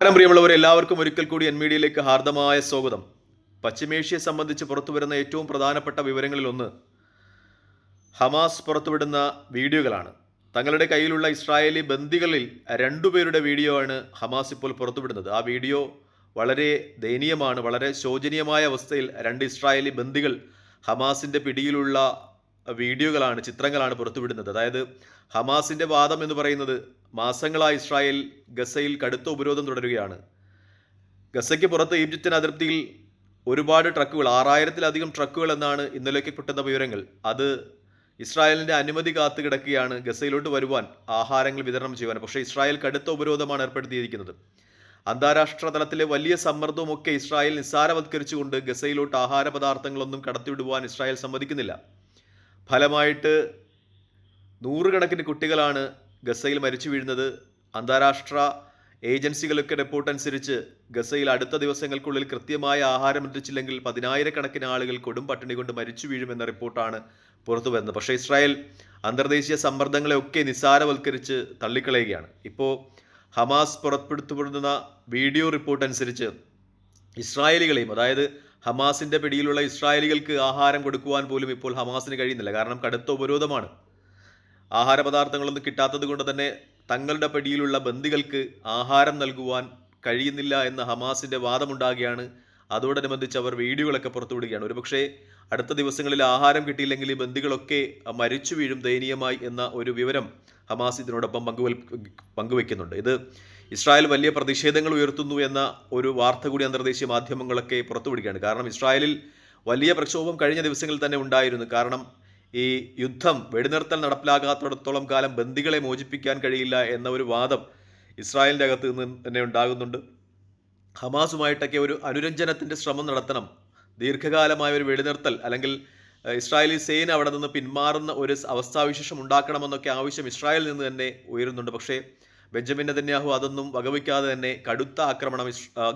നമസ്കാരം പ്രിയമുള്ളവർ എല്ലാവർക്കും ഒരിക്കൽ കൂടി എൻ മീഡിയയിലേക്ക് ഹാർദമായ സ്വാഗതം. പശ്ചിമേഷ്യയെ സംബന്ധിച്ച് പുറത്തുവരുന്ന ഏറ്റവും പ്രധാനപ്പെട്ട വിവരങ്ങളിൽ ഒന്ന് ഹമാസ് പുറത്തുവിടുന്ന വീഡിയോകളാണ്. തങ്ങളുടെ കയ്യിലുള്ള ഇസ്രായേലി ബന്ദികളിൽ രണ്ടുപേരുടെ വീഡിയോ ആണ് ഹമാസ് ഇപ്പോൾ പുറത്തുവിടുന്നത്. ആ വീഡിയോ വളരെ ദയനീയമാണ് വളരെ ശോചനീയമായ അവസ്ഥയിൽ രണ്ട് ഇസ്രായേലി ബന്ദികൾ ഹമാസിന്റെ പിടിയിലുള്ള വീഡിയോകളാണ് ചിത്രങ്ങളാണ് പുറത്തുവിടുന്നത്. അതായത് ഹമാസിന്റെ വാദം എന്ന് പറയുന്നത് മാസങ്ങളായി ഇസ്രായേൽ ഗസയിൽ കടുത്ത ഉപരോധം തുടരുകയാണ്. ഗസയ്ക്ക് പുറത്ത് ഈജിപ്തിന് അതിർത്തിയിൽ ഒരുപാട് ട്രക്കുകൾ ആറായിരത്തിലധികം ട്രക്കുകൾ എന്നാണ് ഇന്നലേക്ക് കിട്ടുന്ന വിവരങ്ങൾ. അത് ഇസ്രായേലിന്റെ അനുമതി കാത്തു കിടക്കുകയാണ്. ഗസയിലോട്ട് വരുവാൻ ആഹാരങ്ങൾ വിതരണം ചെയ്യുവാൻ. പക്ഷേ ഇസ്രായേൽ കടുത്ത ഉപരോധമാണ് ഏർപ്പെടുത്തിയിരിക്കുന്നത്. അന്താരാഷ്ട്ര തലത്തിലെ വലിയ സമ്മർദ്ദവുമൊക്കെ ഇസ്രായേൽ നിസ്സാരവത്കരിച്ചുകൊണ്ട് ഗസയിലോട്ട് ആഹാര പദാർത്ഥങ്ങളൊന്നും കടത്തിവിടുവാൻ ഇസ്രായേൽ സമ്മതിക്കുന്നില്ല. ഫലമായിട്ട് നൂറുകണക്കിന് കുട്ടികളാണ് ഗസയിൽ മരിച്ചു വീഴുന്നത്. അന്താരാഷ്ട്ര ഏജൻസികളൊക്കെ റിപ്പോർട്ട് അനുസരിച്ച് ഗസയിൽ അടുത്ത ദിവസങ്ങൾക്കുള്ളിൽ കൃത്യമായ ആഹാരം എത്തിച്ചില്ലെങ്കിൽ പതിനായിരക്കണക്കിന് ആളുകൾ കൊടും പട്ടിണി കൊണ്ട് മരിച്ചു വീഴുമെന്ന റിപ്പോർട്ടാണ് പുറത്തു വരുന്നത്. പക്ഷേ ഇസ്രായേൽ അന്തർദേശീയ സമ്മർദ്ദങ്ങളെയൊക്കെ നിസ്സാരവൽക്കരിച്ച് തള്ളിക്കളയുകയാണ്. ഇപ്പോൾ ഹമാസ് പുറപ്പെടുത്തപ്പെടുന്ന വീഡിയോ റിപ്പോർട്ട് അനുസരിച്ച് ഇസ്രായേലികളെയും അതായത് ഹമാസിന്റെ പിടിയിലുള്ള ഇസ്രായേലികൾക്ക് ആഹാരം കൊടുക്കുവാൻ പോലും ഇപ്പോൾ ഹമാസിന് കഴിയുന്നില്ല. കാരണം കടുത്ത ഉപരോധമാണ്. ആഹാര പദാർത്ഥങ്ങളൊന്നും കിട്ടാത്തത് കൊണ്ട് തന്നെ തങ്ങളുടെ പിടിയിലുള്ള ബന്ദികൾക്ക് ആഹാരം നൽകുവാൻ കഴിയുന്നില്ല എന്ന ഹമാസിന്റെ വാദമുണ്ടാകുകയാണ്. അതോടനുബന്ധിച്ച് അവർ വീഡിയോകളൊക്കെ പുറത്തുവിടുകയാണ് ഒരുപക്ഷേ അടുത്ത ദിവസങ്ങളിൽ ആഹാരം കിട്ടിയില്ലെങ്കിൽ ഈ ബന്ദികളൊക്കെ മരിച്ചു വീഴും ദയനീയമായി എന്ന ഒരു വിവരം ഹമാസ് ഇതിനോടൊപ്പം പങ്കുവൽ പങ്കുവെക്കുന്നുണ്ട്. ഇത് ഇസ്രായേൽ വലിയ പ്രതിഷേധങ്ങൾ ഉയർത്തുന്നു എന്ന ഒരു വാർത്ത കൂടി അന്തർദേശീയ മാധ്യമങ്ങളൊക്കെ പുറത്തുവിടുകയാണ്. കാരണം ഇസ്രായേലിൽ വലിയ പ്രക്ഷോഭം കഴിഞ്ഞ ദിവസങ്ങളിൽ തന്നെ ഉണ്ടായിരുന്നു. കാരണം ഈ യുദ്ധം വെടിനിർത്തൽ നടപ്പിലാകാത്തിടത്തോളം കാലം ബന്ദികളെ മോചിപ്പിക്കാൻ കഴിയില്ല എന്ന ഒരു വാദം ഇസ്രായേലിന്റെ അകത്ത് നിന്ന് തന്നെ ഉണ്ടാകുന്നുണ്ട്. ഹമാസുമായിട്ടൊക്കെ ഒരു അനുരഞ്ജനത്തിന്റെ ശ്രമം നടത്തണം. ദീർഘകാലമായ ഒരു വെടിനിർത്തൽ അല്ലെങ്കിൽ ഇസ്രായേലി സേന അവിടെ നിന്ന് പിന്മാറുന്ന ഒരു അവസ്ഥാവിശേഷം ഉണ്ടാക്കണമെന്നൊക്കെ ആവശ്യം ഇസ്രായേലിൽ നിന്ന് തന്നെ ഉയരുന്നുണ്ട്. പക്ഷേ ബെഞ്ചമിൻ നെതന്യാഹു അതൊന്നും വകവയ്ക്കാതെ തന്നെ കടുത്ത ആക്രമണം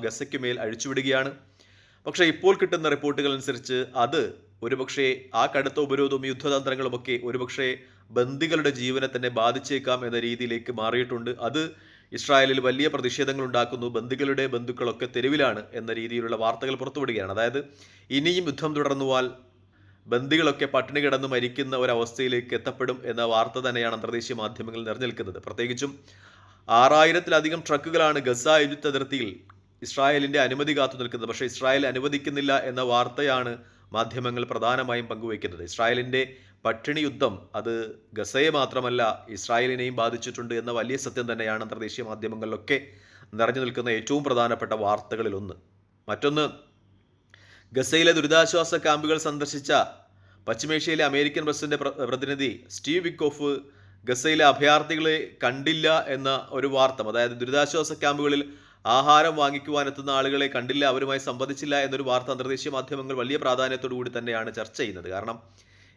ഗസയ്ക്ക് മേൽ അഴിച്ചുവിടുകയാണ്. പക്ഷേ ഇപ്പോൾ കിട്ടുന്ന റിപ്പോർട്ടുകൾ അനുസരിച്ച് അത് ഒരുപക്ഷെ ആ കടുത്ത ഉപരോധവും യുദ്ധതന്ത്രങ്ങളുമൊക്കെ ഒരുപക്ഷെ ബന്ദികളുടെ ജീവനെ തന്നെ ബാധിച്ചേക്കാം എന്ന രീതിയിലേക്ക് മാറിയിട്ടുണ്ട്. അത് ഇസ്രായേലിൽ വലിയ പ്രതിഷേധങ്ങൾ ഉണ്ടാക്കുന്നു ബന്ദികളുടെ ബന്ധുക്കളൊക്കെ തെരുവിലാണ് എന്ന രീതിയിലുള്ള വാർത്തകൾ പുറത്തുവിടുകയാണ്. അതായത് ഇനിയും യുദ്ധം തുടർന്നുവാൽ ബന്ദികളൊക്കെ പട്ടിണി കിടന്ന് മരിക്കുന്ന ഒരവസ്ഥയിലേക്ക് എത്തപ്പെടും എന്ന വാർത്ത തന്നെയാണ് അന്തർദേശീയ മാധ്യമങ്ങളിൽ നിറഞ്ഞു നിൽക്കുന്നത്. പ്രത്യേകിച്ചും ആറായിരത്തിലധികം ട്രക്കുകളാണ് ഗസ ഈജിപ്ത് അതിർത്തിയിൽ ഇസ്രായേലിന്റെ അനുമതി കാത്തു നിൽക്കുന്നത്. പക്ഷേ ഇസ്രായേൽ അനുവദിക്കുന്നില്ല എന്ന വാർത്തയാണ് മാധ്യമങ്ങൾ പ്രധാനമായും പങ്കുവയ്ക്കുന്നത്. ഇസ്രായേലിന്റെ പട്ടിണി യുദ്ധം അത് ഗസയെ മാത്രമല്ല ഇസ്രായേലിനെയും ബാധിച്ചിട്ടുണ്ട് എന്ന വലിയ സത്യം തന്നെയാണ് അന്തർദേശീയ മാധ്യമങ്ങളിലൊക്കെ നിറഞ്ഞു നിൽക്കുന്ന ഏറ്റവും പ്രധാനപ്പെട്ട വാർത്തകളിലൊന്ന്. മറ്റൊന്ന് ഗസയിലെ ദുരിതാശ്വാസ ക്യാമ്പുകൾ സന്ദർശിച്ച പശ്ചിമേഷ്യയിലെ അമേരിക്കൻ പ്രസിഡന്റ് പ്രതിനിധി സ്റ്റീവ് വിക്കോഫ് ഗസയിലെ അഭയാർത്ഥികളെ കണ്ടില്ല എന്ന ഒരു വാർത്തം അതായത് ദുരിതാശ്വാസ ക്യാമ്പുകളിൽ ആഹാരം വാങ്ങിക്കുവാനെത്തുന്ന ആളുകളെ കണ്ടില്ല അവരുമായി സംവദിച്ചില്ല എന്നൊരു വാർത്ത അന്തർദേശീയ മാധ്യമങ്ങൾ വലിയ പ്രാധാന്യത്തോടു കൂടി തന്നെയാണ് ചർച്ച ചെയ്യുന്നത്. കാരണം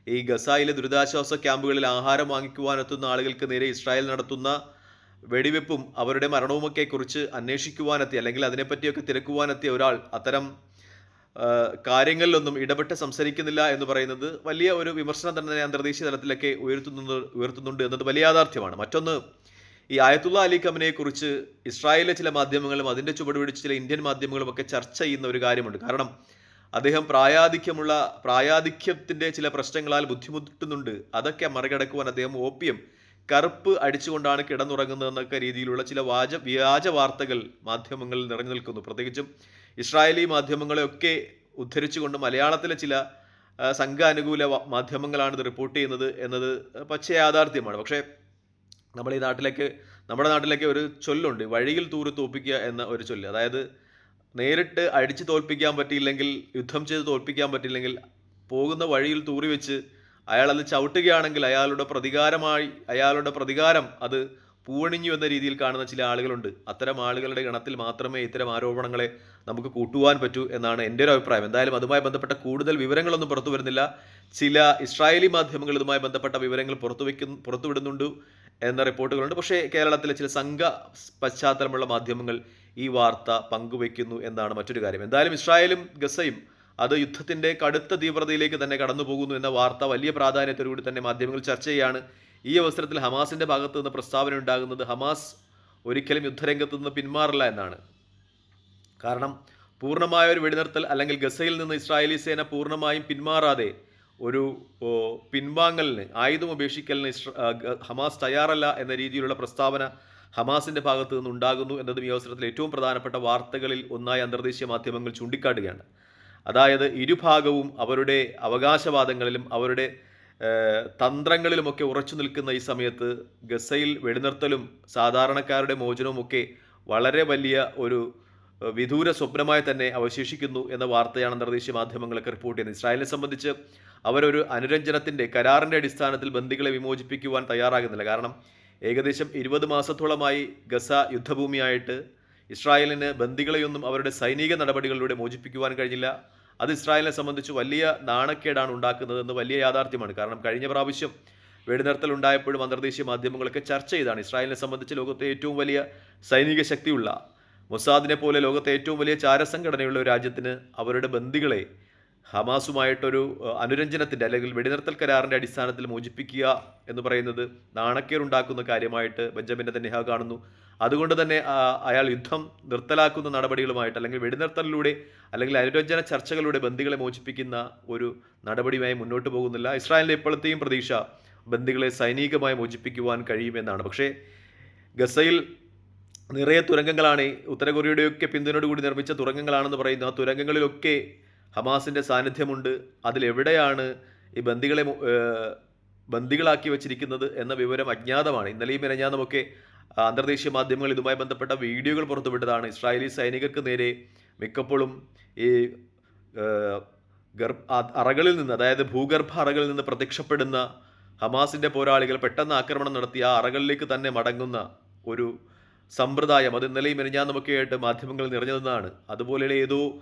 ഈ ഗസായിലെ ദുരിതാശ്വാസ ക്യാമ്പുകളിൽ ആഹാരം വാങ്ങിക്കുവാനെത്തുന്ന ആളുകൾക്ക് നേരെ ഇസ്രായേൽ നടത്തുന്ന വെടിവെപ്പും അവരുടെ മരണവുമൊക്കെ കുറിച്ച് അന്വേഷിക്കുവാനെത്തി അല്ലെങ്കിൽ അതിനെപ്പറ്റിയൊക്കെ തിരക്കുവാനെത്തിയ ഒരാൾ അത്തരം കാര്യങ്ങളിലൊന്നും ഇടപെട്ട് സംസാരിക്കുന്നില്ല എന്ന് പറയുന്നത് വലിയ ഒരു വിമർശനം തന്നെ അന്തർദേശീയ തലത്തിലൊക്കെ ഉയർത്തുന്നു ഉയർത്തുന്നുണ്ട് എന്നത് വലിയ യാഥാർത്ഥ്യമാണ്. മറ്റൊന്ന് ഈ ആയത്തുള്ള അലി ഖമനയെ കുറിച്ച് ഇസ്രായേലിലെ ചില മാധ്യമങ്ങളും അതിന്റെ ചുവടുപിടിച്ച് ചില ഇന്ത്യൻ മാധ്യമങ്ങളും ഒക്കെ ചർച്ച ചെയ്യുന്ന ഒരു കാര്യമുണ്ട്. കാരണം അദ്ദേഹം പ്രായാധിക്യമുള്ള പ്രായാധിക്യത്തിന്റെ ചില പ്രശ്നങ്ങളാൽ ബുദ്ധിമുട്ടുന്നുണ്ട്. അതൊക്കെ മറികടക്കുവാൻ അദ്ദേഹം ഓപ്പിയം കറുപ്പ് അടിച്ചുകൊണ്ടാണ് കിടന്നുറങ്ങുന്നതെന്നൊക്കെ രീതിയിലുള്ള ചില വാച വ്യാജ വാർത്തകൾ മാധ്യമങ്ങളിൽ നിറഞ്ഞു നിൽക്കുന്നു. പ്രത്യേകിച്ചും ഇസ്രായേലി മാധ്യമങ്ങളെയൊക്കെ ഉദ്ധരിച്ചുകൊണ്ട് മലയാളത്തിലെ ചില സംഘാനുകൂല മാധ്യമങ്ങളാണ് ഇത് റിപ്പോർട്ട് ചെയ്യുന്നത് എന്നത് പച്ച യാഥാർത്ഥ്യമാണ്. പക്ഷേ നമ്മൾ ഈ നാട്ടിലേക്ക് നമ്മുടെ നാട്ടിലേക്ക് ഒരു ചൊല്ലുണ്ട്. വഴിയിൽ തൂറി തോൽപ്പിക്കുക എന്ന ഒരു ചൊല്ല്. അതായത് നേരിട്ട് അടിച്ച് തോൽപ്പിക്കാൻ പറ്റിയില്ലെങ്കിൽ യുദ്ധം ചെയ്ത് തോൽപ്പിക്കാൻ പറ്റിയില്ലെങ്കിൽ പോകുന്ന വഴിയിൽ തൂറി വെച്ച് അയാൾ അത് ചവിട്ടുകയാണെങ്കിൽ അയാളുടെ പ്രതികാരമായി അയാളുടെ പ്രതികാരം അത് പൂവണിഞ്ഞു എന്ന രീതിയിൽ കാണുന്ന ചില ആളുകളുണ്ട്. അത്തരം ആളുകളുടെ ഗണത്തിൽ മാത്രമേ ഇത്തരം ആരോപണങ്ങളെ നമുക്ക് കൂട്ടുവാൻ പറ്റൂ എന്നാണ് എന്റെ ഒരു അഭിപ്രായം. എന്തായാലും അതുമായി ബന്ധപ്പെട്ട കൂടുതൽ വിവരങ്ങളൊന്നും പുറത്തു വരുന്നില്ല. ചില ഇസ്രായേലി മാധ്യമങ്ങൾ ഇതുമായി ബന്ധപ്പെട്ട വിവരങ്ങൾ പുറത്തുവെക്കുന്നു പുറത്തുവിടുന്നുണ്ട് എന്ന റിപ്പോർട്ടുകളുണ്ട്. പക്ഷേ കേരളത്തിലെ ചില സംഘ പശ്ചാത്തലമുള്ള മാധ്യമങ്ങൾ ഈ വാർത്ത പങ്കുവെക്കുന്നു എന്നാണ് മറ്റൊരു കാര്യം. എന്തായാലും ഇസ്രായേലും ഗസയും അത് യുദ്ധത്തിന്റെ കടുത്ത തീവ്രതയിലേക്ക് തന്നെ കടന്നു പോകുന്നു എന്ന വാർത്ത വലിയ പ്രാധാന്യത്തോടുകൂടി തന്നെ മാധ്യമങ്ങൾ ചർച്ച ചെയ്യുകയാണ് ഈ അവസരത്തിൽ ഹമാസിന്റെ ഭാഗത്തു നിന്ന് പ്രസ്താവന ഉണ്ടാകുന്നത് ഹമാസ് ഒരിക്കലും യുദ്ധരംഗത്തു നിന്ന് പിന്മാറില്ല എന്നാണ്. കാരണം പൂർണമായ ഒരു വെടിനിർത്തൽ അല്ലെങ്കിൽ ഗസയിൽ നിന്ന് ഇസ്രായേലി സേന പൂർണമായും പിന്മാറാതെ ഒരു പിൻവാങ്ങലിന് ആയുധം ഉപേക്ഷിക്കലിന് ഹമാസ് തയ്യാറല്ല എന്ന രീതിയിലുള്ള പ്രസ്താവന ഹമാസിന്റെ ഭാഗത്ത് നിന്ന് ഉണ്ടാകുന്നു എന്നതും ഈ അവസരത്തിൽ ഏറ്റവും പ്രധാനപ്പെട്ട വാർത്തകളിൽ ഒന്നായി അന്തർദേശീയ മാധ്യമങ്ങൾ ചൂണ്ടിക്കാട്ടുകയാണ്. അതായത് ഇരുഭാഗവും അവരുടെ അവകാശവാദങ്ങളിലും അവരുടെ തന്ത്രങ്ങളിലുമൊക്കെ ഉറച്ചു നിൽക്കുന്ന ഈ സമയത്ത് ഗസയിൽ വെടിനിർത്തലും സാധാരണക്കാരുടെ മോചനവും ഒക്കെ വളരെ വലിയ ഒരു വിദൂര സ്വപ്നമായി തന്നെ അവശേഷിക്കുന്നു എന്ന വാർത്തയാണ് അന്തർദേശീയ മാധ്യമങ്ങളൊക്കെ റിപ്പോർട്ട് ചെയ്യുന്നത്. ഇസ്രായേലിനെ സംബന്ധിച്ച് അവരൊരു അനുരഞ്ജനത്തിന്റെ കരാറിന്റെ അടിസ്ഥാനത്തിൽ ബന്ദികളെ വിമോചിപ്പിക്കുവാൻ തയ്യാറാകുന്നില്ല. കാരണം ഏകദേശം ഇരുപത് മാസത്തോളമായി ഗസ യുദ്ധഭൂമിയായിട്ട് ഇസ്രായേലിന് ബന്ദികളെയൊന്നും അവരുടെ സൈനിക നടപടികളിലൂടെ മോചിപ്പിക്കുവാൻ കഴിഞ്ഞില്ല. അത് ഇസ്രായേലിനെ സംബന്ധിച്ച് വലിയ നാണക്കേടാണ് ഉണ്ടാക്കുന്നതെന്ന് വലിയ യാഥാർത്ഥ്യമാണ്. കാരണം കഴിഞ്ഞ പ്രാവശ്യം വെടിനിർത്തൽ ഉണ്ടായപ്പോഴും അന്തർദേശീയ മാധ്യമങ്ങളൊക്കെ ചർച്ച ചെയ്താണ് ഇസ്രായേലിനെ സംബന്ധിച്ച് ലോകത്തെ ഏറ്റവും വലിയ സൈനിക ശക്തിയുള്ള മൊസാദിനെ പോലെ ലോകത്തെ ഏറ്റവും വലിയ ചാരസംഘടനയുള്ള രാജ്യത്തിന് അവരുടെ ബന്ദികളെ ഹമാസുമായിട്ടൊരു അനുരഞ്ജനത്തിന്റെ അല്ലെങ്കിൽ വെടിനിർത്തൽ കരാറിന്റെ അടിസ്ഥാനത്തിൽ മോചിപ്പിക്കുക എന്ന് പറയുന്നത് നാണക്കേറുണ്ടാക്കുന്ന കാര്യമായിട്ട് ബെഞ്ചമിൻ നെതന്യാഹു കാണുന്നു. അതുകൊണ്ട് തന്നെ അയാൾ യുദ്ധം നിർത്തലാക്കുന്ന നടപടികളുമായിട്ട് അല്ലെങ്കിൽ വെടിനിർത്തലിലൂടെ അല്ലെങ്കിൽ അനുരഞ്ജന ചർച്ചകളിലൂടെ ബന്ദികളെ മോചിപ്പിക്കുന്ന ഒരു നടപടിയുമായി മുന്നോട്ട് പോകുന്നില്ല. ഇസ്രായേലിന്റെ ഇപ്പോഴത്തെയും പ്രതീക്ഷ ബന്ദികളെ സൈനികമായി മോചിപ്പിക്കുവാൻ കഴിയുമെന്നാണ്. പക്ഷേ ഗസയിൽ നിറയെ തുരങ്കങ്ങളാണ് ഉത്തര കൊറിയയുടെയൊക്കെ പിന്തുണയോടുകൂടി നിർമ്മിച്ച തുരങ്കങ്ങളാണെന്ന് പറയുന്നു ആ തുരങ്കങ്ങളിലൊക്കെ ഹമാസിന്റെ സാന്നിധ്യമുണ്ട്. അതിലെവിടെയാണ് ഈ ബന്ദികളെ ബന്ദികളാക്കി വച്ചിരിക്കുന്നത് എന്ന വിവരം അജ്ഞാതമാണ്. ഇന്നലെയും മെനഞ്ഞാന്നുമൊക്കെ അന്തർദേശീയ മാധ്യമങ്ങൾ ഇതുമായി ബന്ധപ്പെട്ട വീഡിയോകൾ പുറത്തുവിട്ടതാണ്. ഇസ്രായേലി സൈനികർക്ക് നേരെ മിക്കപ്പോഴും ഈ ഗർഭ അറകളിൽ നിന്ന് അതായത് ഭൂഗർഭ അറകളിൽ നിന്ന് പ്രത്യക്ഷപ്പെടുന്ന ഹമാസിന്റെ പോരാളികൾ പെട്ടെന്ന് ആക്രമണം നടത്തി ആ അറകളിലേക്ക് തന്നെ മടങ്ങുന്ന ഒരു സമ്പ്രദായം അത് ഇന്നലെയും മെനഞ്ഞാന്നുമൊക്കെ ആയിട്ട് മാധ്യമങ്ങൾ നിറഞ്ഞതെന്നാണ്. അതുപോലെയുള്ള ഏതോ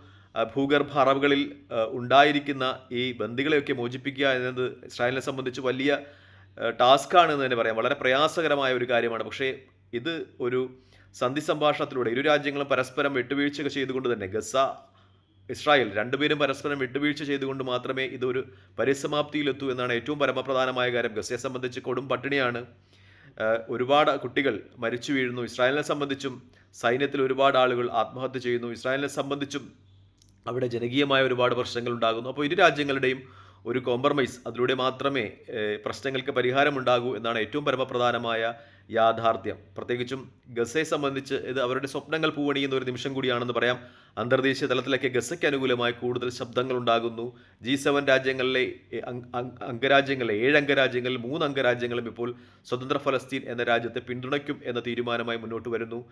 ഭൂഗർഭ അറവുകളിൽ ഉണ്ടായിരിക്കുന്ന ഈ ബന്ദികളെയൊക്കെ മോചിപ്പിക്കുക എന്നത് ഇസ്രായേലിനെ സംബന്ധിച്ച് വലിയ ടാസ്ക്കാണ് എന്ന് തന്നെ പറയാം. വളരെ പ്രയാസകരമായ ഒരു കാര്യമാണ്. പക്ഷേ ഇത് ഒരു സന്ധി സംഭാഷണത്തിലൂടെ ഇരു രാജ്യങ്ങളും പരസ്പരം വിട്ടുവീഴ്ച ചെയ്തുകൊണ്ട് തന്നെ ഗസ ഇസ്രായേൽ രണ്ടുപേരും പരസ്പരം വിട്ടുവീഴ്ച ചെയ്തുകൊണ്ട് മാത്രമേ ഇതൊരു പരിസമാപ്തിയിലെത്തൂ എന്നാണ് ഏറ്റവും പരമപ്രധാനമായ കാര്യം. ഗസയെ സംബന്ധിച്ച് കൊടും പട്ടിണിയാണ് ഒരുപാട് കുട്ടികൾ മരിച്ചു വീഴുന്നു. ഇസ്രായേലിനെ സംബന്ധിച്ചും സൈന്യത്തിൽ ഒരുപാട് ആളുകൾ ആത്മഹത്യ ചെയ്യുന്നു. ഇസ്രായേലിനെ സംബന്ധിച്ചും അവിടെ ജനകീയമായ ഒരുപാട് പ്രശ്നങ്ങൾ ഉണ്ടാകുന്നു അപ്പോൾ ഇരു രാജ്യങ്ങളുടെയും ഒരു കോംപ്രമൈസ് അതിലൂടെ മാത്രമേ പ്രശ്നങ്ങൾക്ക് പരിഹാരമുണ്ടാകൂ എന്നാണ് ഏറ്റവും പരമപ്രധാനമായ യാഥാർത്ഥ്യം. പ്രത്യേകിച്ചും ഗസയെ സംബന്ധിച്ച് ഇത് അവരുടെ സ്വപ്നങ്ങൾ പൂവണിയുന്ന ഒരു നിമിഷം കൂടിയാണെന്ന് പറയാം. അന്തർദേശീയ തലത്തിലൊക്കെ ഗസയ്ക്ക് അനുകൂലമായി കൂടുതൽ ശബ്ദങ്ങൾ ഉണ്ടാകുന്നു ജി സെവൻ രാജ്യങ്ങളിലെ അംഗരാജ്യങ്ങളിലെ ഏഴ് അംഗരാജ്യങ്ങളിൽ മൂന്ന് അംഗരാജ്യങ്ങളും ഇപ്പോൾ സ്വതന്ത്ര ഫലസ്തീൻ എന്ന രാജ്യത്തെ പിന്തുണയ്ക്കും എന്ന തീരുമാനമായി മുന്നോട്ട് വരുന്നു.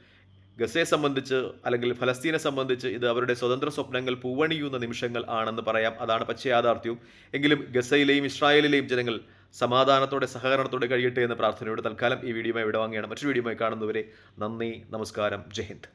ഗസയെ സംബന്ധിച്ച് അല്ലെങ്കിൽ ഫലസ്തീനെ സംബന്ധിച്ച് ഇത് അവരുടെ സ്വതന്ത്ര സ്വപ്നങ്ങൾ പൂവണിയുന്ന നിമിഷങ്ങൾ ആണെന്ന് പറയാം. അതാണ് പക്ഷേ യാഥാർത്ഥ്യവും എങ്കിലും ഗസയിലെയും ഇസ്രായേലിലെയും ജനങ്ങൾ സമാധാനത്തോടെ സഹകരണത്തോടെ കഴിയട്ടെ എന്ന പ്രാർത്ഥനയോട് തൽക്കാലം ഈ വീഡിയോയുമായി വിടവാങ്ങിയാണ് മറ്റൊരു വീഡിയോയുമായി കാണുന്നവരെ നന്ദി നമസ്കാരം ജയ് ഹിന്ദ്.